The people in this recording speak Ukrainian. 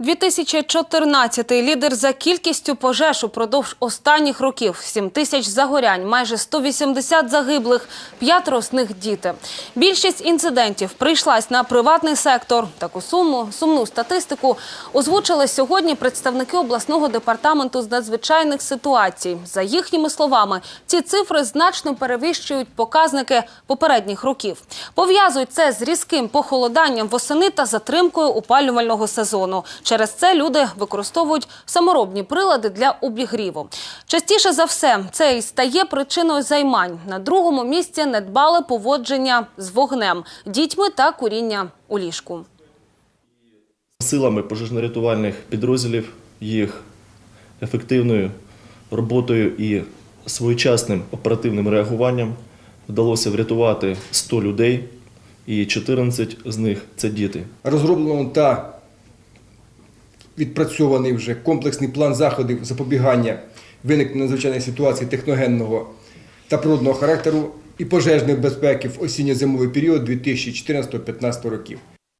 2014 лідер за кількістю пожеж упродовж останніх років. 7 тисяч загорянь, майже 180 загиблих, п'ятеро з них діти. Більшість інцидентів прийшлась на приватний сектор. Таку суму, сумну статистику озвучили сьогодні представники обласного департаменту з надзвичайних ситуацій. За їхніми словами, ці цифри значно перевищують показники попередніх років. Пов'язують це з різким похолоданням восени та затримкою опалювального сезону. Через це люди використовують саморобні прилади для обігріву. Частіше за все, це і стає причиною займань. На другому місці недбале поводження з вогнем, дітьми та куріння у ліжку. Силами пожежно-рятувальних підрозділів, їх ефективною роботою і своєчасним оперативним реагуванням вдалося врятувати 100 людей, і 14 з них це діти. розроблено та відпрацьований вже комплексний план заходів запобігання виникнення надзвичайної ситуації техногенного та природного характеру і пожежної безпеки в осінньо-зимовий період 2014-2015 років.